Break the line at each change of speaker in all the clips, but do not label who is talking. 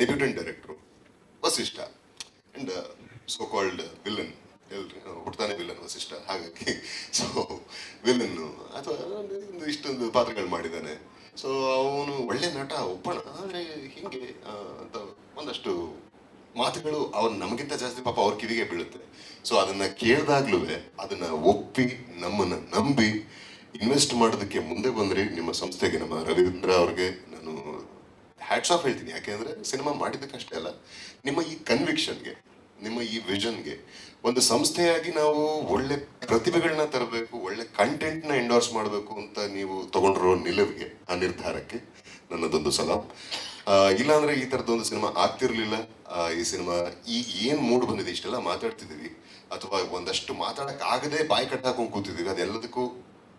Debutant director Vasishta and so called villain ಎಲ್ರಿ ಹುಡ್ತಾನೆ villain Vasishtha, ಹಾಗಾಗಿ ಸೊ ವಿಲನ್ನು ಅಥವಾ ಇಷ್ಟೊಂದು ಪಾತ್ರಗಳು ಮಾಡಿದ್ದಾನೆ. ಸೊ ಅವನು ಒಳ್ಳೆ ನಟ ಒಬ್ಬಣ ಆದರೆ ಹಿಂಗೆ ಅಂತ ಒಂದಷ್ಟು ಮಾತುಗಳು ಅವ್ರು ನಮಗಿಂತ ಜಾಸ್ತಿ ಪಾಪ ಅವ್ರ ಕಿವಿಗೆ ಬೀಳುತ್ತೆ. ಸೊ ಅದನ್ನು ಕೇಳಿದಾಗ್ಲೂ ಅದನ್ನ ಒಪ್ಪಿ, ನಮ್ಮನ್ನು ನಂಬಿ ಇನ್ವೆಸ್ಟ್ ಮಾಡೋದಕ್ಕೆ ಮುಂದೆ ಬಂದ್ರಿ, ನಿಮ್ಮ ಸಂಸ್ಥೆಗೆ ನಮ್ಮ ರವೀಂದ್ರ ಅವ್ರಿಗೆ, ನಾನು ಹ್ಯಾಟ್ಸ್ ಆಫ್ ಹೇಳ್ತೀನಿ. ಯಾಕೆಂದ್ರೆ ಸಿನಿಮಾ ಮಾಡಿದ್ದಕ್ಕಷ್ಟೇ ಅಲ್ಲ. ನಿಮ್ಮ ಈ ಕನ್ವಿಕ್ಷನ್ಗೆ ನಿಮ್ಮ ಈ ವಿಷನ್ಗೆ ಒಂದು ಸಂಸ್ಥೆಯಾಗಿ ನಾವು ಒಳ್ಳೆ ಪ್ರತಿಭೆಗಳನ್ನ ತರಬೇಕು, ಒಳ್ಳೆ ಕಂಟೆಂಟ್ನ ಎಂಡೋರ್ಸ್ ಮಾಡಬೇಕು ಅಂತ ನೀವು ತಗೊಂಡಿರೋ ನಿಲುವಿಗೆ, ಆ ನಿರ್ಧಾರಕ್ಕೆ ನನ್ನದೊಂದು ಸಲಾಮ್ ಇಲ್ಲಾಂದ್ರೆ ಈ ಒಂದು ಸಿನಿಮಾ ಆಗ್ತಿರ್ಲಿಲ್ಲ. ಈ ಸಿನಿಮಾ ಈ ಏನ್ ಮೂಡ್ ಬಂದಿದೆ ಇಷ್ಟೆಲ್ಲ ಮಾತಾಡ್ತಿದ್ದೀವಿ. ಅಥವಾ ಒಂದಷ್ಟು ಮಾತಾಡಕ್ ಆಗದೆ ಬಾಯಿ ಕಟ್ಟಾಕೊಂಡು ಕೂತಿದೀವಿ ಅದೆಲ್ಲದಕ್ಕೂ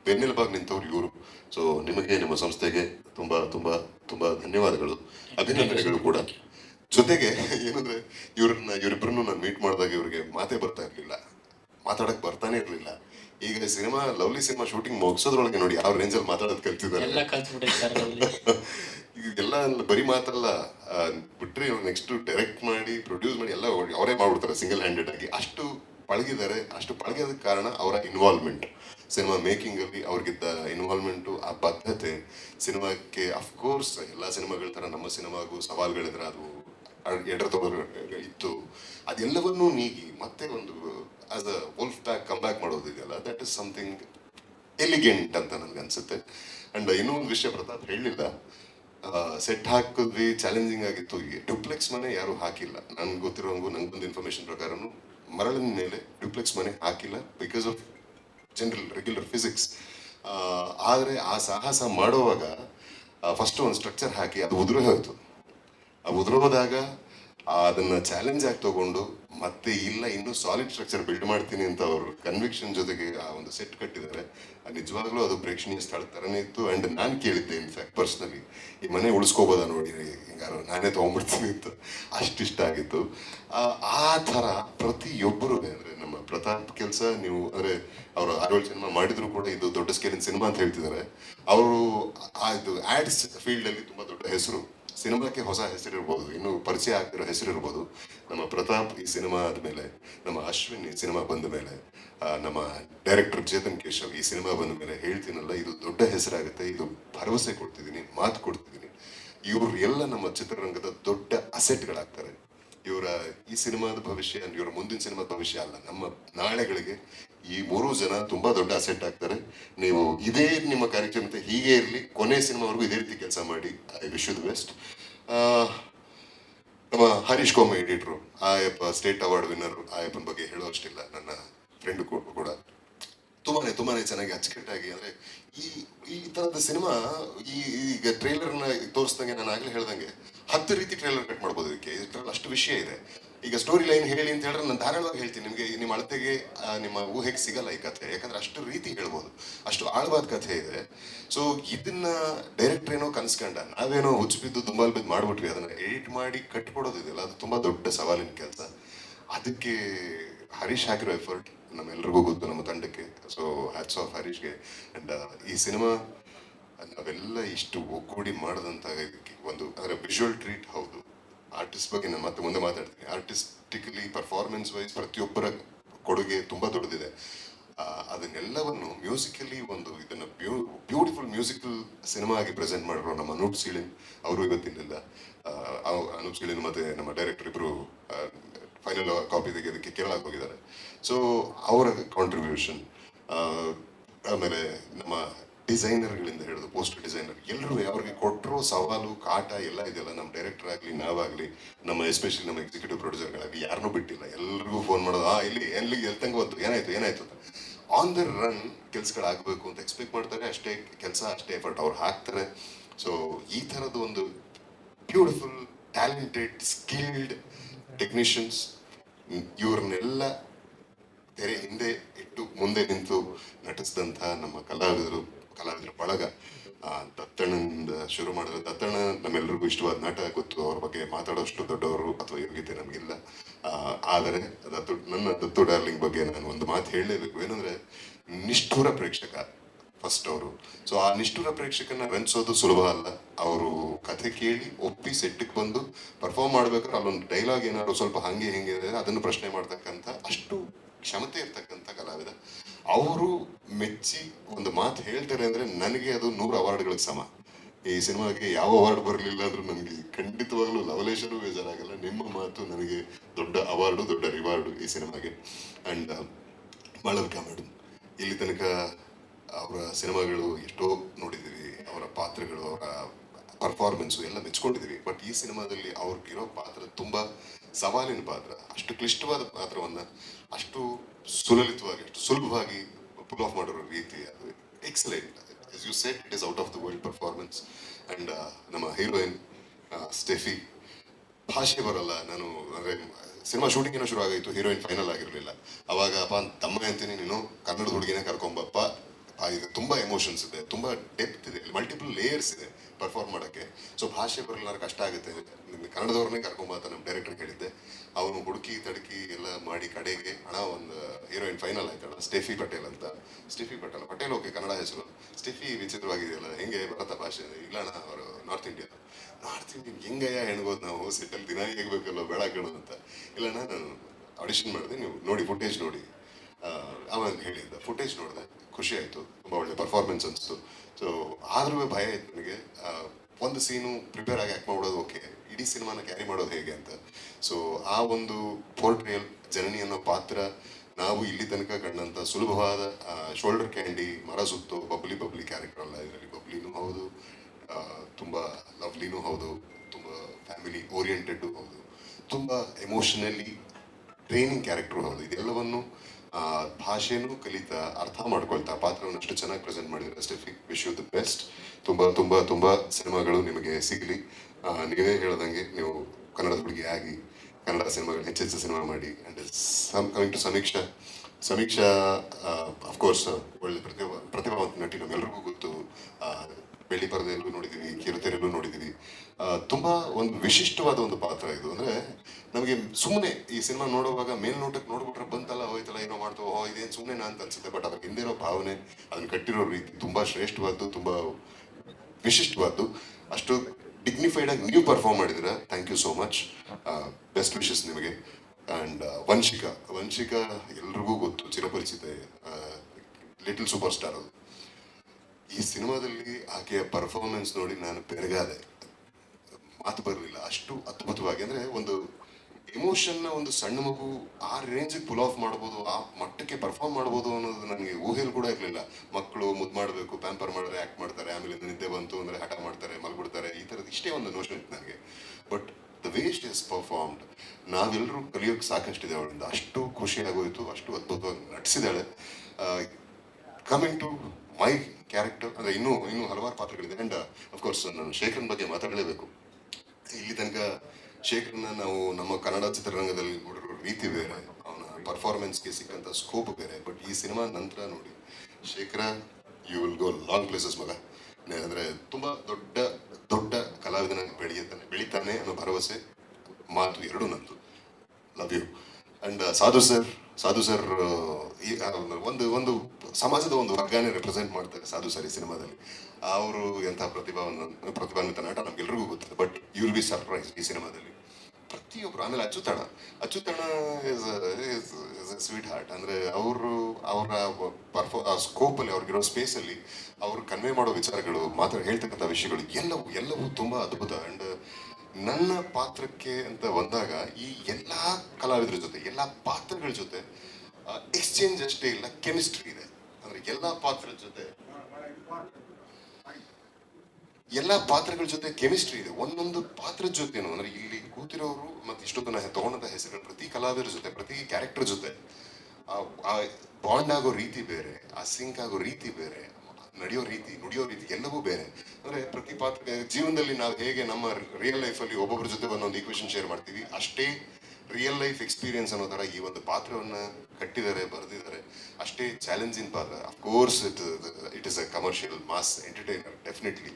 ಬೆನ್ನೆಲುಬಾಗಿ ನಿಂತವ್ರು ಇವರು. ಸೊ ನಿಮಗೆ ನಿಮ್ಮ ಸಂಸ್ಥೆಗೆ ತುಂಬಾ ತುಂಬಾ ತುಂಬಾ ಧನ್ಯವಾದಗಳು. ಅಭಿನಂದನೆಗಳು ಕೂಡ. ಜೊತೆಗೆ ಏನಂದ್ರೆ ಇವ್ರನ್ನ ಇವರಿಬ್ಬರನ್ನು ನಾನು ಮೀಟ್ ಮಾಡಿದಾಗ ಇವ್ರಿಗೆ ಮಾತೇ ಬರ್ತಾ ಇರ್ಲಿಲ್ಲ. ಮಾತಾಡಕ್ ಬರ್ತಾನೆ ಇರ್ಲಿಲ್ಲ. ಈಗ ಸಿನಿಮಾ ಲವ್ಲಿ ಸಿನಿಮಾ ಶೂಟಿಂಗ್ ಮುಗಿಸೋದ್ರೊಳಗೆ ನೋಡಿ ಯಾವ ರೇಂಜಲ್ಲಿ ಮಾತಾಡೋದು ಕಲ್ತಿದ್ದಾರೆ.
ಎಲ್ಲ ಅಲ್ಲಿ
ಬರೀ ಮಾತಲ್ಲ ಬಿಟ್ರೆ ನೆಕ್ಸ್ಟ್ ಡೈರೆಕ್ಟ್ ಮಾಡಿ ಪ್ರೊಡ್ಯೂಸ್ ಮಾಡಿ ಎಲ್ಲ ಅವರೇ ಮಾಡ್ಬಿಡ್ತಾರೆ ಸಿಂಗಲ್ ಹ್ಯಾಂಡೆಡ್ ಆಗಿ. ಅಷ್ಟು ಪಳಗಿದ್ದಾರೆ, ಅಷ್ಟು ಪಳಗಿದ ಕಾರಣ ಅವರ ಇನ್ವಾಲ್ವ್ಮೆಂಟ್ ಸಿನಿಮಾ ಮೇಕಿಂಗ್ ಅಲ್ಲಿ ಅವ್ರಿಗಿದ್ದ ಇನ್ವಾಲ್ವ್ಮೆಂಟು ಆ ಬದ್ಧತೆ, ಸಿನಿಮಾಕ್ಕೆ ಅಫ್ಕೋರ್ಸ್ ಎಲ್ಲ ಸಿನಿಮಾಗಳ ತರ ನಮ್ಮ ಸಿನಿಮಾಗೂ ಸವಾಲುಗಳಿದ್ರೆ ಅದು ಎಡರ್ತವರು ಇತ್ತು. ಅದೆಲ್ಲವನ್ನೂ ನೀಗಿ ಮತ್ತೆ ಒಂದು as a wolf back come back ಮಾಡೋದಿದೆಯಲ್ಲ that is something elegant ಅಂತ ನನಗೆ ಅನ್ಸುತ್ತೆ. ಅಂಡ್ ಇನ್ನೂ ಒಂದು ವಿಷಯ ಪ್ರತಾಪ್ ಹೇಳಿಲ್ಲ ಸೆಟ್ ಹಾಕಿದ್ವಿ ಚಾಲೆಂಜಿಂಗ್ ಆಗಿತ್ತು ಡುಪ್ಲೆಕ್ಸ್ ಮನೆ ಯಾರು ಹಾಕಿಲ್ಲ. ನನ್ಗೆ ಗೊತ್ತಿರೋಂಗು ನಂಗೆ ಬಂದ ಇನ್ಫಾರ್ಮೇಶನ್ ಪ್ರಕಾರನು ಮರಳಿನ ಮೇಲೆ ಡ್ಯೂಪ್ಲೆಕ್ಸ್ ಮನೆ ಹಾಕಿಲ್ಲ because of general regular physics ಆದರೆ ಆ ಸಾಹಸ ಮಾಡುವಾಗ ಫಸ್ಟ್ ಒಂದು ಸ್ಟ್ರಕ್ಚರ್ ಹಾಕಿ ಅದು ಉದುರು ಹೋಯಿತು. ಆ ಉದುರೋದಾಗ ಅದನ್ನ ಚಾಲೆಂಜ್ ಆಗಿ ತಗೊಂಡು ಮತ್ತೆ ಇಲ್ಲ ಇನ್ನೂ ಸಾಲಿಡ್ ಸ್ಟ್ರಕ್ಚರ್ ಬಿಲ್ಡ್ ಮಾಡ್ತೀನಿ ಅಂತ ಅವರು ಕನ್ವಿಕ್ಷನ್ ಜೊತೆಗೆ ಆ ಒಂದು ಸೆಟ್ ಕಟ್ಟಿದ್ದಾರೆ. ನಿಜವಾಗ್ಲೂ ಅದು ಪ್ರೇಕ್ಷಣೀಯ ಸ್ಥಳ ತರನೇ ಇತ್ತು. ಅಂಡ್ ನಾನು ಕೇಳಿದ್ದೆ ಇನ್ಫ್ಯಾಕ್ಟ್ ಪರ್ಸ್ನಲಿ ಈ ಮನೆ ಉಳಿಸ್ಕೋಬೋದಾ ನೋಡಿ ಹಿಂಗಾರು ನಾನೇ ತಗೊಂಡ್ಬಿಡ್ತೀನಿ ಅಂತ ಅಷ್ಟಿಷ್ಟ ಆಗಿತ್ತು. ಆ, ಥರ ಪ್ರತಿಯೊಬ್ಬರು ಅಂದರೆ ನಮ್ಮ ಪ್ರತಾಪ್ ಕೆಲಸ ನೀವು ಅಂದ್ರೆ ಅವರು ಆರೋಳ್ ಸಿನಿಮಾ ಮಾಡಿದ್ರು ಕೂಡ ಇದು ದೊಡ್ಡ ಸ್ಕೇಲಿನ ಸಿನಿಮಾ ಅಂತ ಹೇಳ್ತಿದ್ದಾರೆ. ಅವರು ಇದು ಆ್ಯಡ್ಸ್ ಫೀಲ್ಡಲ್ಲಿ ತುಂಬಾ ದೊಡ್ಡ ಹೆಸರು. ಸಿನಿಮಾಕ್ಕೆ ಹೊಸ ಹೆಸರಿರ್ಬೋದು. ಇನ್ನು ಪರಿಚಯ ಆಗ್ತಿರೋ ಹೆಸರಿರ್ಬೋದು. ನಮ್ಮ ಪ್ರತಾಪ್ ಈ ಸಿನಿಮಾ ಆದಮೇಲೆ ನಮ್ಮ ಅಶ್ವಿನ್ ಈ ಸಿನಿಮಾ ಬಂದ ಮೇಲೆ ನಮ್ಮ ಡೈರೆಕ್ಟರ್ ಚೇತನ್ ಕೇಶವ್ ಈ ಸಿನಿಮಾ ಬಂದ ಮೇಲೆ ಹೇಳ್ತೀನಲ್ಲ, ಇದು ದೊಡ್ಡ ಹೆಸರಾಗುತ್ತೆ, ಇದು ಭರವಸೆ ಕೊಡ್ತಿದ್ದೀನಿ ಮಾತು ಕೊಡ್ತಿದ್ದೀನಿ ಇವರು ಎಲ್ಲ ನಮ್ಮ ಚಿತ್ರರಂಗದ ದೊಡ್ಡ ಅಸೆಟ್ಗಳಾಗ್ತಾರೆ ಇವರ ಈ ಸಿನಿಮಾದ ಭವಿಷ್ಯ ಇವರ ಮುಂದಿನ ಸಿನಿಮಾದ ಭವಿಷ್ಯ ಅಲ್ಲ. ನಮ್ಮ ನಾಳೆಗಳಿಗೆ ಈ ಮೂರು ಜನ ತುಂಬಾ ದೊಡ್ಡ ಅಸೆಟ್ ಆಗ್ತಾರೆ. ನೀವು ಇದೇ ನಿಮ್ಮ ಕಾರ್ಯಕ್ರಮತೆ ಹೀಗೆ ಇರಲಿ, ಕೊನೆ ಸಿನಿಮಾವರೆಗೂ ಇದೇ ರೀತಿ ಕೆಲಸ ಮಾಡಿ. I wish you the best ನಮ್ಮ ಹರೀಶ್ ಕೋಮ ಎಡಿಟ್ರು ಆಯಪ್ಪ ಸ್ಟೇಟ್ ಅವಾರ್ಡ್ ವಿನ್ನರ್ ಆಯಪ್ಪನ ಬಗ್ಗೆ ಹೇಳೋಷ್ಟಿಲ್ಲ ನನ್ನ ಫ್ರೆಂಡ್ ಕೂಡ ತುಂಬಾನೇ ತುಂಬಾನೇ ಚೆನ್ನಾಗಿ ಅಚ್ಚುಕಟ್ಟಾಗಿ ಅಂದ್ರೆ ಈ ಈ ತರದ ಸಿನಿಮಾ ಈ, ಈಗ ಟ್ರೈಲರ್ನ ತೋರಿಸ್ದಂಗೆ ನಾನು ಆಗ್ಲೇ ಹೇಳ್ದಂಗೆ ಹತ್ತು ರೀತಿ ಟ್ರೈಲರ್ ಕಟ್ ಮಾಡ್ಬೋದು ಇದಕ್ಕೆ. ವಿಷಯ ಇದೆ. ಈಗ ಸ್ಟೋರಿ ಲೈನ್ ಹೇಳಿ ಅಂತ ಹೇಳಿದ್ರೆ ನಾನು ಧಾರಾಳವಾಗಿ ಹೇಳ್ತೀನಿ. ನಿಮಗೆ ನಿಮ್ಮ ಅಳತೆಗೆ ನಿಮ್ಮ ಊಹೆಗೆ ಸಿಗಲ್ಲ ಈ ಕಥೆ. ಯಾಕಂದ್ರೆ ಅಷ್ಟು ರೀತಿ ಹೇಳ್ಬೋದು. ಅಷ್ಟು ಆಳವಾದ ಕಥೆ ಇದೆ. ಸೊ ಇದನ್ನ ಡೈರೆಕ್ಟರ್ ಏನೋ ಕನ್ಸ್ಕೊಂಡ, ನಾವೇನೋ ಹುಚ್ಚು ಬಿದ್ದು ದುಂಬಲ್ ಬಿದ್ದು ಮಾಡ್ಬಿಟ್ವಿ. ಅದನ್ನ ಎಡಿಟ್ ಮಾಡಿ ಕಟ್ಕೊಡೋದಿದೆಯಲ್ಲ ಅದು ತುಂಬಾ ದೊಡ್ಡ ಸವಾಲಿನ ಕೆಲಸ. ಅದಕ್ಕೆ ಹರೀಶ್ ಹಾಕಿರೋ ಎಫರ್ಟ್ ನಮ್ಮೆಲ್ರಿಗೂ ಗೊತ್ತು, ನಮ್ಮ ತಂಡಕ್ಕೆ. ಸೊ ಹ್ಯಾಟ್ಸ್ ಆಫ್ ಹರೀಶ್ಗೆ. ಅಂಡ್ ಈ ಸಿನಿಮಾ, ನಾವೆಲ್ಲ ಇಷ್ಟು ಒಗ್ಗೂಡಿ ಮಾಡದಂತ ಇದಕ್ಕೆ ಒಂದು, ಅದರ ವಿಜುವಲ್ ಟ್ರೀಟ್ ಹೌದು. ಆರ್ಟಿಸ್ಟ್ ಬಗ್ಗೆ ನಾನು ಮತ್ತೆ ಮುಂದೆ ಮಾತಾಡ್ತೀನಿ. ಆರ್ಟಿಸ್ಟಿಕಲಿ ಪರ್ಫಾರ್ಮೆನ್ಸ್ ವೈಸ್ ಪ್ರತಿಯೊಬ್ಬರ ಕೊಡುಗೆ ತುಂಬ ದೊಡ್ಡದಿದೆ. ಅದನ್ನೆಲ್ಲವನ್ನು ಮ್ಯೂಸಿಕಲಿ ಒಂದು ಇದನ್ನು ಬ್ಯೂ ಬ್ಯೂಟಿಫುಲ್ ಮ್ಯೂಸಿಕಲ್ ಸಿನಿಮಾ ಆಗಿ ಪ್ರೆಸೆಂಟ್ ಮಾಡಿರೋ ನಮ್ಮ ಅನೂಪ್ ಸೀಳಿನ್ ಅವರು ಇವತ್ತಿನಿಂದ ಅನೂಪ್ ಸೀಳಿನ್ ಮತ್ತೆ ನಮ್ಮ ಡೈರೆಕ್ಟರ್ ಇಬ್ಬರು ಫೈನಲ್ ಕಾಪಿ ತೆಗೆಯೋದಕ್ಕೆ ಕೇರಳಕ್ಕೆ ಹೋಗಿದ್ದಾರೆ. ಸೊ ಅವರ ಕಾಂಟ್ರಿಬ್ಯೂಷನ್ ಆಮೇಲೆ ನಮ್ಮ ಡಿಸೈನರ್ಗಳಿಂದ ಹಿಡಿದು ಪೋಸ್ಟರ್ ಡಿಸೈನರ್ ಎಲ್ಲರೂ ಅವ್ರಿಗೆ ಕೊಟ್ಟರು ಸವಾಲು, ಕಾಟ ಎಲ್ಲ ಇದೆಲ್ಲ ನಮ್ಮ ಡೈರೆಕ್ಟರ್ ಆಗಲಿ, ನಾವಾಗಲಿ, ನಮ್ಮ ಎಸ್ಪೆಷಲಿ ನಮ್ಮ ಎಕ್ಸಿಕ್ಯೂಟಿವ್ ಪ್ರೊಡ್ಯೂಸರ್ಗಳಾಗಲಿ ಯಾರನ್ನೂ ಬಿಟ್ಟಿಲ್ಲ. ಎಲ್ಲರಿಗೂ ಫೋನ್ ಮಾಡೋದು, ಆ, ಇಲ್ಲಿ, ಎಲ್ಲಿ ಎಲ್ಲಿ ತಂಗ ಬಂತು ಏನಾಯ್ತು ಏನಾಯ್ತು? ಅಂತ. ಆನ್ ದ ರನ್ ಕೆಲಸಗಳಾಗಬೇಕು ಅಂತ ಎಕ್ಸ್ಪೆಕ್ಟ್ ಮಾಡ್ತಾರೆ, ಅಷ್ಟೇ ಕೆಲಸ, ಅಷ್ಟೇ ಎಫರ್ಟ್ ಅವ್ರು ಹಾಕ್ತಾರೆ. ಸೊ ಈ ಥರದ ಒಂದು ಬ್ಯೂಟಿಫುಲ್ ಟ್ಯಾಲೆಂಟೆಡ್ ಸ್ಕಿಲ್ಡ್ ಟೆಕ್ನಿಷಿಯನ್ಸ್ ಇವ್ರನ್ನೆಲ್ಲ ತೆರೆ ಹಿಂದೆ ಇಟ್ಟು ಮುಂದೆ ನಿಂತು ನಟಿಸಿದಂಥ ನಮ್ಮ ಕಲಾವಿದರು. ಕಲಾವಿದರ ಬಳಗ ಆ, ದತ್ತಣ್ಣನಿಂದ ಶುರು ಮಾಡಿದ್ರೆ ದತ್ತಣ್ಣ ನಮ್ಮೆಲ್ಲರಿಗೂ ಇಷ್ಟವಾದ ನಾಟಕ ಗೊತ್ತು. ಅವ್ರ ಬಗ್ಗೆ ಮಾತಾಡೋಷ್ಟು ದೊಡ್ಡವರು ಅಥವಾ ಯೋಗ್ಯತೆ ನಮಗಿಲ್ಲ. ಆದರೆ ದತ್ತು ನನ್ನ ದತ್ತು ಡಾರ್ಲಿಂಗ್ ಬಗ್ಗೆ ನಾನು ಒಂದು ಮಾತು ಹೇಳಲೇಬೇಕು. ಏನಂದ್ರೆ ನಿಷ್ಠುರ ಪ್ರೇಕ್ಷಕ ಫಸ್ಟ್ ಅವರು. ಸೊ ಆ ನಿಷ್ಠುರ ಪ್ರೇಕ್ಷಕನ ರಂಚಿಸೋದು ಸುಲಭ ಅಲ್ಲ. ಅವರು ಕಥೆ ಕೇಳಿ ಒಪ್ಪಿ ಸೆಟ್ಟಿಗೆ ಬಂದು ಪರ್ಫಾರ್ಮ್ ಮಾಡ್ಬೇಕಾದ್ರೆ ಅಲ್ಲೊಂದು ಡೈಲಾಗ್ ಏನಾದ್ರು ಸ್ವಲ್ಪ ಹಂಗೆ ಹಿಂಗೆ ಅದನ್ನು ಪ್ರಶ್ನೆ ಮಾಡ್ತಕ್ಕಂಥ ಅಷ್ಟು ಕ್ಷಮತೆ ಇರ್ತಕ್ಕಂಥ ಕಲಾವಿದ. ಅವರು ಮೆಚ್ಚಿ ಒಂದು ಮಾತು ಹೇಳ್ತಾರೆ ಅಂದ್ರೆ ನನಗೆ ಅದು ನೂರು ಅವಾರ್ಡ್ಗಳಿಗೆ ಸಮ. ಈ ಸಿನಿಮಾಗೆ ಯಾವ ಅವಾರ್ಡ್ ಬರಲಿಲ್ಲ ಅಂದ್ರೂ ನನಗೆ ಖಂಡಿತವಾಗ್ಲೂ ಲವಲೇಶರು ಬೇಜಾರಾಗಲ್ಲ. ನಿಮ್ಮ ಮಾತು ನನಗೆ ದೊಡ್ಡ ಅವಾರ್ಡು, ದೊಡ್ಡ ರಿವಾರ್ಡು ಈ ಸಿನಿಮಾಗೆ. ಅಂಡ್ ಮಾಳವಿಕಾ ಮೇಡಮ್ ಇಲ್ಲಿ ತನಕ ಅವರ ಸಿನಿಮಾಗಳು ಎಷ್ಟೋ ನೋಡಿದ್ದೀವಿ. ಅವರ ಪಾತ್ರಗಳು, ಅವರ ಪರ್ಫಾರ್ಮೆನ್ಸು ಎಲ್ಲ ಮೆಚ್ಕೊಂಡಿದ್ದೀವಿ. ಬಟ್ ಈ ಸಿನಿಮಾದಲ್ಲಿ ಅವ್ರಿಗಿರೋ ಪಾತ್ರ ತುಂಬ ಸವಾಲಿನ ಪಾತ್ರ. ಅಷ್ಟು ಕ್ಲಿಷ್ಟವಾದ ಪಾತ್ರವನ್ನು, ಅಷ್ಟು ಸುಲಲಿತವಾಗಿ, ಅಷ್ಟು ಸುಲಭವಾಗಿ ಪುಲ್ ಆಫ್ ಮಾಡಿರೋ ರೀತಿ ಅದು excellent as you said it is out of the world performance and ನಮ್ಮ ಹೀರೋಯಿನ್ ಸ್ಟೆಫಿ ಭಾಷೆ ಬರಲ್ಲ. ನಾನು, ಅಂದರೆ ಸಿನಿಮಾ ಶೂಟಿಂಗ್ ಏನೋ ಶುರು ಆಗಾಯಿತು ಹೀರೋಯಿನ್ ಫೈನಲ್ ಆಗಿರಲಿಲ್ಲ. ಅವಾಗ, ಅಪ್ಪ, ತಮ್ಮ ಅಂತೀನಿ ನೀನು, ಕನ್ನಡದ ಹುಡುಗಿನೇ ಕರ್ಕೊಂಬಪ್ಪ. ಆ, ತುಂಬ ಎಮೋಷನ್ಸ್ ಇದೆ ತುಂಬ ಡೆಪ್ತ್ ಇದೆ ಮಲ್ಟಿಪಲ್ ಲೇಯರ್ಸ್ ಇದೆ ಪರ್ಫಾರ್ಮ್ ಮಾಡೋಕ್ಕೆ. ಸೊ ಭಾಷೆ ಬರಲ್ಲ ಕಷ್ಟ ಆಗುತ್ತೆ. ಕನ್ನಡದವ್ರನ್ನೇ ಕರ್ಕೊಂಬಾತ ನಮ್ಮ ಡೈರೆಕ್ಟರ್ ಹೇಳಿದ್ದೆ ಅವನು ಹುಡುಕಿ ತಡಕಿ ಎಲ್ಲ ಮಾಡಿ ಕಡೆಗೆ ಹಣ ಒಂದು ಹೀರೋಯಿನ್ ಫೈನಲ್ ಆಯ್ತಲ್ಲ ಸ್ಟೆಫಿ ಪಟೇಲ್ ಅಂತ. ಸ್ಟೆಫಿ ಪಟೇಲ್ ಪಟೇಲ್ ಓಕೆ ಕನ್ನಡ ಹೆಸರು. ಸ್ಟೆಫಿ ವಿಚಿತ್ರವಾಗಿದೆಯಲ್ಲ ಹೆಂಗೆ ಬರುತ್ತಾ ಭಾಷೆ? ಇಲ್ಲ ಅಣ್ಣ ಅವರು ನಾರ್ತ್ ಇಂಡಿಯನ್ ನಾರ್ತ್ ಇಂಡಿಯನ್ ಹೆಂಗಯ್ಯ ಹೆಣ್ಬೋದು ನಾವು? ಸೆಟ್ಟಲ್ಲಿ ದಿನ ಹೇಗಬೇಕಲ್ಲ ಬೇಡ ಕಣು ಅಂತ. ಇಲ್ಲಣ್ಣ ನಾನು ಆಡಿಷನ್ ಮಾಡಿದೆ ನೀವು ನೋಡಿ ಫುಟೇಜ್ ನೋಡಿ. ಅವನ್ ಹೇಳಿದ್ದ ಫುಟೇಜ್ ನೋಡಿದೆ. ಖುಷಿ ಆಯಿತು. ತುಂಬ ಒಳ್ಳೆ ಪರ್ಫಾರ್ಮೆನ್ಸ್ ಅನಿಸ್ತು. ಸೊ ಆದ್ರೂ ಭಯ ಇತ್ತು ನನಗೆ. ಒಂದು ಸೀನು ಪ್ರಿಪೇರ್ ಆಗಿ ಆ್ಯಕ್ಟ್ ಮಾಡೋದು ಓಕೆ ಇಡೀ ಸಿನಿಮಾನ ಕ್ಯಾರಿ ಮಾಡೋದು ಹೇಗೆ ಅಂತ. ಸೊ ಆ ಒಂದು ಪೋರ್ಟ್ರಿಯಲ್ ಜನನಿ ಅನ್ನೋ ಪಾತ್ರ, ನಾವು ಇಲ್ಲಿ ತನಕ ಕಂಡಂಥ ಸುಲಭವಾದ ಶೋಲ್ಡರ್ ಕ್ಯಾಂಡಿ ಮರ ಸುತ್ತು, ಬಬ್ಲಿ ಬಬ್ಲಿ ಕ್ಯಾರೆಕ್ಟರ್ ಅಲ್ಲ ಇದರಲ್ಲಿ. ಬಬ್ಲಿನೂ ಹೌದು ತುಂಬ ಲವ್ಲಿನೂ ಹೌದು, ತುಂಬ ಫ್ಯಾಮಿಲಿ ಓರಿಯೆಂಟೆಡ್ಡು ಹೌದು. ತುಂಬ ಎಮೋಷನಲಿ ಟ್ರೈನಿಂಗ್ ಕ್ಯಾರೆಕ್ಟರ್ ಹೌದು. ಇದೆಲ್ಲವನ್ನು ಆ, ಭಾಷೆನೂ ಕಲಿತ ಅರ್ಥ ಮಾಡ್ಕೊಳ್ತಾ ಪಾತ್ರವನ್ನು ಅಷ್ಟು ಚೆನ್ನಾಗಿ ಪ್ರೆಸೆಂಟ್ ಮಾಡಿದ್ರೆ Steffi wish you the best ತುಂಬ ತುಂಬ ತುಂಬ ಸಿನಿಮಾಗಳು ನಿಮಗೆ ಸಿಗಲಿ. ನೀವೇ ಹೇಳ್ದಂಗೆ ನೀವು ಕನ್ನಡದ ಹುಡುಗಿ ಆಗಿ ಕನ್ನಡ ಸಿನಿಮಾಗಳು ಹೆಚ್ಚೆಚ್ಚು ಸಿನಿಮಾ ಮಾಡಿ ಆ್ಯಂಡ್ ಸಮ್ ಕಮಿಂಗ್ ಟು ಸಮೀಕ್ಷಾ. ಸಮೀಕ್ಷಾ ಅಫ್ಕೋರ್ಸ್ ಒಳ್ಳೆ ಪ್ರತಿಭಾ ಪ್ರತಿಭಾವಂತ ನಟಿ ಎಲ್ಲರಿಗೂ ಗೊತ್ತು. ಬೆಳ್ಳಿ ಪರದೆಯಲ್ಲೂ ನೋಡಿದ್ದೀವಿ ಕಿರುತೆರೆಯಲ್ಲೂ ನೋಡಿದ್ದೀವಿ ತುಂಬಾ ಒಂದು ವಿಶಿಷ್ಟವಾದ ಒಂದು ಪಾತ್ರ ಇದು. ಅಂದ್ರೆ ನಮಗೆ ಸುಮ್ಮನೆ ಈ ಸಿನಿಮಾ ನೋಡುವಾಗ ಮೇಲ್ನೋಟಕ್ಕೆ ನೋಡ್ಬಿಟ್ರೆ ಬಂತಲ್ಲ, ಹೋಯ್ತಲ್ಲ, ಏನೋ ಮಾಡ್ತೋ ಓ ಇದೇನು ಸುಮ್ಮನೆ ಅಂತ ಅನ್ಸುತ್ತೆ. ಬಟ್ ಅದ್ರ ಹಿಂದಿರೋ ಭಾವನೆ, ಅದನ್ನ ಕಟ್ಟಿರೋ ರೀತಿ ತುಂಬಾ ಶ್ರೇಷ್ಠವಾದ್ದು, ತುಂಬಾ ವಿಶಿಷ್ಟವಾದ್ದು. ಅಷ್ಟು ಡಿಗ್ನಿಫೈಡ್ ಆಗಿ ನೀವು perform ಮಾಡಿದಿರ thank you so much best wishes ನಿಮಗೆ. ಅಂಡ್ ವಂಶಿಕಾ. ವಂಶಿಕಾ ಎಲ್ರಿಗೂ ಗೊತ್ತು, ಚಿರಪರಿಚಿತ ಲಿಟಲ್ ಸೂಪರ್ ಸ್ಟಾರ್ ಅದು. ಈ ಸಿನಿಮಾದಲ್ಲಿ ಆಕೆಯ ಪರ್ಫಾರ್ಮೆನ್ಸ್ ನೋಡಿ ನಾನು ಬೆರಗಾದೆ. ಮಾತು ಬರಲಿಲ್ಲ. ಅಷ್ಟು ಅದ್ಭುತವಾಗಿ. ಅಂದ್ರೆ ಒಂದು ಎಮೋಷನ್ನ ಒಂದು ಸಣ್ಣ ಮಗು ಆ ರೇಂಜಿಗೆ ಪುಲ್ ಆಫ್ ಮಾಡ್ಬೋದು, ಆ ಮಟ್ಟಕ್ಕೆ ಪರ್ಫಾರ್ಮ್ ಮಾಡ್ಬೋದು ಅನ್ನೋದು ನನಗೆ ಊಹೆಲ್ ಕೂಡ ಇರಲಿಲ್ಲ. ಮಕ್ಕಳು ಮುದ್ದು ಮಾಡಬೇಕು ಪ್ಯಾಂಪರ್ ಮಾಡಿದ್ರೆ ಆ್ಯಕ್ಟ್ ಮಾಡ್ತಾರೆ, ಆಮೇಲೆ ನಿದ್ದೆ ಬಂತು ಅಂದರೆ ಹಠ ಮಾಡ್ತಾರೆ ಮಲ್ಬಿಡ್ತಾರೆ ಈ ಥರದ್ದು ಇಷ್ಟೇ ಒಂದು ನೋಷನ್ ಇತ್ತು ನನಗೆ. But the way she is performed ನಾವೆಲ್ಲರೂ ಕಲಿಯೋಕೆ ಸಾಕಷ್ಟಿದೆ ಅವಳಿಂದ. ಅಷ್ಟು ಖುಷಿ ಆಗೋಯ್ತು ಅಷ್ಟು ಅದ್ಭುತವಾಗಿ ನಟಿಸಿದಾಳೆ ಕಮಿಂಗ್ ಟು ಮೈ ಕ್ಯಾರೆಕ್ಟರ್ ಅಂದ್ರೆ ಇನ್ನೂ ಇನ್ನೂ ಹಲವಾರು ಪಾತ್ರಗಳಿದೆ. ಅಂಡ್ ಅಫ್ಕೋರ್ಸ್ ನಾನು ಶೇಖರನ್ ಬಗ್ಗೆ ಮಾತಾಡಲೇಬೇಕು. ಇಲ್ಲಿ ತನಕ ಶೇಖರ್ನ ನಾವು ನಮ್ಮ ಕನ್ನಡ ಚಿತ್ರರಂಗದಲ್ಲಿ ನೋಡಿರೋ ರೀತಿ ಬೇರೆ. ಅವನ ಪರ್ಫಾರ್ಮೆನ್ಸ್ಗೆ ಸಿಕ್ಕಂತ ಸ್ಕೋಪ್ ಬೇರೆ. ಬಟ್ ಈ ಸಿನಿಮಾ ನಂತರ ನೋಡಿ, ಶೇಖರ you will go long places ಮಗ. ಅಂದ್ರೆ ತುಂಬಾ ದೊಡ್ಡ ದೊಡ್ಡ ಕಲಾವಿದನ ಬೆಳೆಯುತ್ತಾನೆ ಬೆಳಿತಾನೆ ಅನ್ನೋ ಭರವಸೆ ಮಾತು ಎರಡು ನಂದು. Love you and Sadhu sir Sadhu sir ಒಂದು ಒಂದು ಸಮಾಜದ ಒಂದು ವರ್ಗಾನೇ ರೆಪ್ರೆಸೆಂಟ್ ಮಾಡ್ತಾರೆ ಸಾಧು ಸರ್ ಈ ಸಿನಿಮಾದಲ್ಲಿ. ಅವರು ಎಂಥ ಪ್ರತಿಭಾವನ್ನು, ಪ್ರತಿಭಾನ್ವಿತ ನಟ ನಮ್ಗೆಲ್ರಿಗೂ ಗೊತ್ತಿದೆ but you will be surprise ಈ ಸಿನಿಮಾದಲ್ಲಿ. ಪ್ರತಿಯೊಬ್ರು, ಆಮೇಲೆ ಅಚ್ಚುತಣ ಅಚ್ಚುತಣ ಇಸ್ ಸ್ವೀಟ್ ಹಾರ್ಟ್ ಅಂದರೆ ಅವರು, ಅವರ ಪರ್ಫಾ ಆ ಸ್ಕೋಪಲ್ಲಿ ಅವ್ರಿಗಿರೋ ಸ್ಪೇಸಲ್ಲಿ ಅವರು ಕನ್ವೆ ಮಾಡೋ ವಿಚಾರಗಳು, ಮಾತ್ರ ಹೇಳ್ತಕ್ಕಂಥ ವಿಷಯಗಳು ಎಲ್ಲವೂ ಎಲ್ಲವೂ ತುಂಬ ಅದ್ಭುತ. ಅಂಡ್ ನನ್ನ ಪಾತ್ರಕ್ಕೆ ಅಂತ ಬಂದಾಗ ಈ ಎಲ್ಲಾ ಕಲಾವಿದರ ಜೊತೆ, ಎಲ್ಲಾ ಪಾತ್ರಗಳ ಜೊತೆ ಎಕ್ಸ್ಚೇಂಜ್ ಅಷ್ಟೇ ಇಲ್ಲ ಕೆಮಿಸ್ಟ್ರಿ ಇದೆ. ಅಂದ್ರೆ ಎಲ್ಲಾ ಪಾತ್ರದ ಜೊತೆ, ಎಲ್ಲಾ ಪಾತ್ರಗಳ ಜೊತೆ ಕೆಮಿಸ್ಟ್ರಿ ಇದೆ. ಒಂದೊಂದು ಪಾತ್ರ ಜೊತೆನೂ, ಅಂದ್ರೆ ಇಲ್ಲಿ ಕೂತಿರೋರು ಮತ್ತೆ ಇಷ್ಟು ಜನ ತಗೊಂಡಂತ ಹೆಸರುಗಳು ಪ್ರತಿ ಕಲಾವಿದರ ಜೊತೆ, ಪ್ರತಿ ಕ್ಯಾರೆಕ್ಟರ್ ಜೊತೆ, ಆ- ಬಾಂಡ್ ಆಗೋ ರೀತಿ ಬೇರೆ, ಆ ಸಿಂಕ್ ಆಗೋ ರೀತಿ ಬೇರೆ, ನಡೆಯೋ ರೀತಿ, ನುಡಿಯೋ ರೀತಿ ಎಲ್ಲವೂ ಬೇರೆ. ಅಂದ್ರೆ ಪಾತ್ರ ಜೀವನದಲ್ಲಿ ನಾವು ಹೇಗೆ ನಮ್ಮ ರಿಯಲ್ ಲೈಫಲ್ಲಿ ಒಬ್ಬೊಬ್ಬರ ಜೊತೆ ಒಂದೊಂದು ಈಕ್ವೇಶನ್ ಶೇರ್ ಮಾಡ್ತೀವಿ, ಅಷ್ಟೇ ರಿಯಲ್ ಲೈಫ್ ಎಕ್ಸ್ಪೀರಿಯನ್ಸ್ ಅನ್ನೋ ಥರ ಈ ಒಂದು ಪಾತ್ರವನ್ನ ಕಟ್ಟಿದ್ದಾರೆ, ಬರೆದಿದ್ದಾರೆ. ಅಷ್ಟೇ ಚಾಲೆಂಜಿಂಗ್ ಪಾತ್ರ. Of course it it is a commercial mass entertainer definitely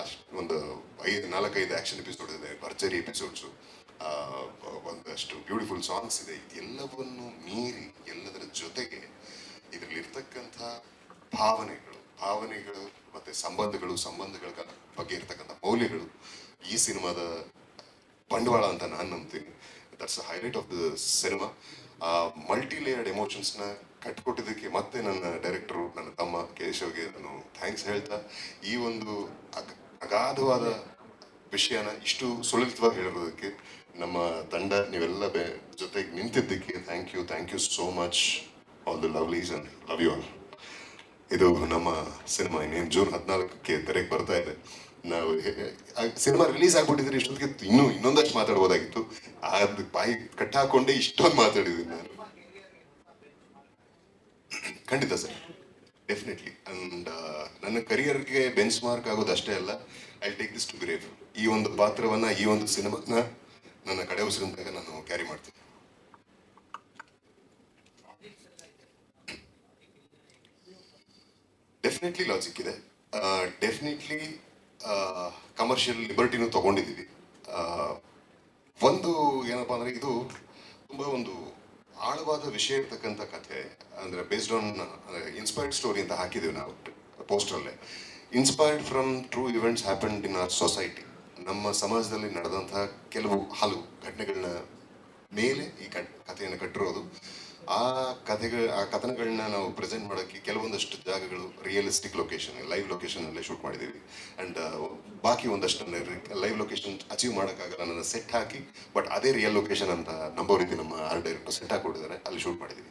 ಅಷ್ಟು ಒಂದು ಐದು, ನಾಲ್ಕೈದು ಆಕ್ಷನ್ ಎಪಿಸೋಡ್ ಇದೆ, ಭರ್ಜರಿ ಎಪಿಸೋಡ್ಸು ಒಂದಷ್ಟು ಬ್ಯೂಟಿಫುಲ್ ಸಾಂಗ್ಸ್ ಇದೆ. ಇದೆಲ್ಲವನ್ನು ಮೀರಿ ಎಲ್ಲದರ ಜೊತೆಗೆ ಇದರಲ್ಲಿರ್ತಕ್ಕಂಥ ಭಾವನೆಗಳು. ಭಾವನೆಗಳು ಮತ್ತೆ ಸಂಬಂಧಗಳು, ಸಂಬಂಧಗಳ ಬಗ್ಗೆ ಇರ್ತಕ್ಕಂಥ ಮೌಲ್ಯಗಳು ಈ ಸಿನಿಮಾದ ಬಂಡವಾಳ ಅಂತ ನಾನು ನಂಬ್ತೀನಿ. That's highlight of the cinema ಆ ಮಲ್ಟಿ ಲೇಯರ್ಡ್ ಎಮೋಷನ್ಸ್ನ ಕಟ್ಕೊಟ್ಟಿದ್ದಕ್ಕೆ ಮತ್ತೆ ನನ್ನ ಡೈರೆಕ್ಟರು ನನ್ನ ತಮ್ಮ ಕೇಶವ್ಗೆ ನಾನು ಥ್ಯಾಂಕ್ಸ್ ಹೇಳ್ತಾ, ಈ ಒಂದು ಅಗ, ಅಗಾಧವಾದ ವಿಷಯನ ಇಷ್ಟು ಸುಲಲಿತವಾಗಿ ಹೇಳಿರೋದಕ್ಕೆ ನಮ್ಮ ತಂಡ ನೀವೆಲ್ಲ ಬೆ, ಜೊತೆಗೆ ನಿಂತಿದ್ದಕ್ಕೆ thank you thank you so much all the lovelies and love you all ಇದು ನಮ್ಮ ಸಿನಿಮಾ ಇನ್ನೇನು ಜೂನ್ ಹದಿನಾಲ್ಕಕ್ಕೆ ತೆರೆಗೆ ಬರ್ತಾ ಇದೆ. ನಾವು ಸಿನಿಮಾ ರಿಲೀಸ್ ಆಗ್ಬಿಟ್ಟಿದ್ರೆ ಇಷ್ಟೊತ್ತಿಗೆ ಇನ್ನೂ ಇನ್ನೊಂದಷ್ಟು ಮಾತಾಡ್ಬೋದಾಗಿತ್ತು. ಅದು ಬಾಯಿ ಕಟ್ಟಾಕೊಂಡೇ ಇಷ್ಟೊಂದು ಮಾತಾಡಿದ್ದೀನಿ ನಾನು. ಖಂಡಿತ ಸರ್. ಡೆಫಿನೆಟ್ಲಿ ಅಂಡ್ ನನ್ನ ಕರಿಯರ್ಗೆ ಬೆಂಚ್ ಮಾರ್ಕ್ ಆಗೋದು ಅಷ್ಟೇ ಅಲ್ಲ. I take this to grave ಈ ಒಂದು ಪಾತ್ರವನ್ನ, ಈ ಒಂದು ಸಿನಿಮಾನ ನನ್ನ ಕಡೆ ಉಸಿರಿದಾಗ ನಾನು ಕ್ಯಾರಿ ಮಾಡ್ತೀನಿ. ಡೆಫಿನೆಟ್ಲಿ ಲಾಜಿಕ್ ಇದೆ. ಡೆಫಿನೆಟ್ಲಿ ಕಮರ್ಷಿಯಲ್ ಲಿಬರ್ಟಿನೂ ತಗೊಂಡಿದ್ದೀವಿ. ಒಂದು ಏನಪ್ಪಾ ಅಂದರೆ ಇದು ತುಂಬ ಒಂದು ಆಳವಾದ ವಿಷಯ ಇರ್ತಕ್ಕಂಥ ಕಥೆ. ಅಂದರೆ ಬೇಸ್ಡ್ ಆನ್ ಇನ್ಸ್ಪೈರ್ಡ್ ಸ್ಟೋರಿ ಅಂತ ಹಾಕಿದ್ದೀವಿ ನಾವು ಪೋಸ್ಟರಲ್ಲೇ inspired from true events happened in our society ನಮ್ಮ ಸಮಾಜದಲ್ಲಿ ನಡೆದಂತಹ ಕೆಲವು ಹಲವು ಘಟನೆಗಳನ್ನ ಮೇಲೆ ಈ ಕಥೆಯನ್ನು ಕಟ್ಟಿರೋದು. ಆ ಕಥೆಗಳ ಆ ಕಥನಗಳನ್ನ ನಾವು ಪ್ರೆಸೆಂಟ್ ಮಾಡೋಕ್ಕೆ ಕೆಲವೊಂದಷ್ಟು ಜಾಗಗಳು ರಿಯಲಿಸ್ಟಿಕ್ ಲೊಕೇಶನ್ ಲೈವ್ ಲೊಕೇಶನ್ ಅಲ್ಲೇ ಶೂಟ್ ಮಾಡಿದ್ದೀವಿ. ಅಂಡ್ ಬಾಕಿ ಒಂದಷ್ಟು ಲೈವ್ ಲೊಕೇಶನ್ ಅಚೀವ್ ಮಾಡೋಕ್ಕಾಗಲ್ಲ ನನ್ನ ಸೆಟ್ ಹಾಕಿ ಬಟ್ ಅದೇ ರಿಯಲ್ ಲೊಕೇಶನ್ ಅಂತ ನಂಬೋ ರೀತಿ ನಮ್ಮ ಆರ್ ಡೈರೆಕ್ಟರ್ ಸೆಟ್ ಹಾಕೊಟ್ಟಿದ್ದಾರೆ ಅಲ್ಲಿ ಶೂಟ್ ಮಾಡಿದ್ದೀವಿ.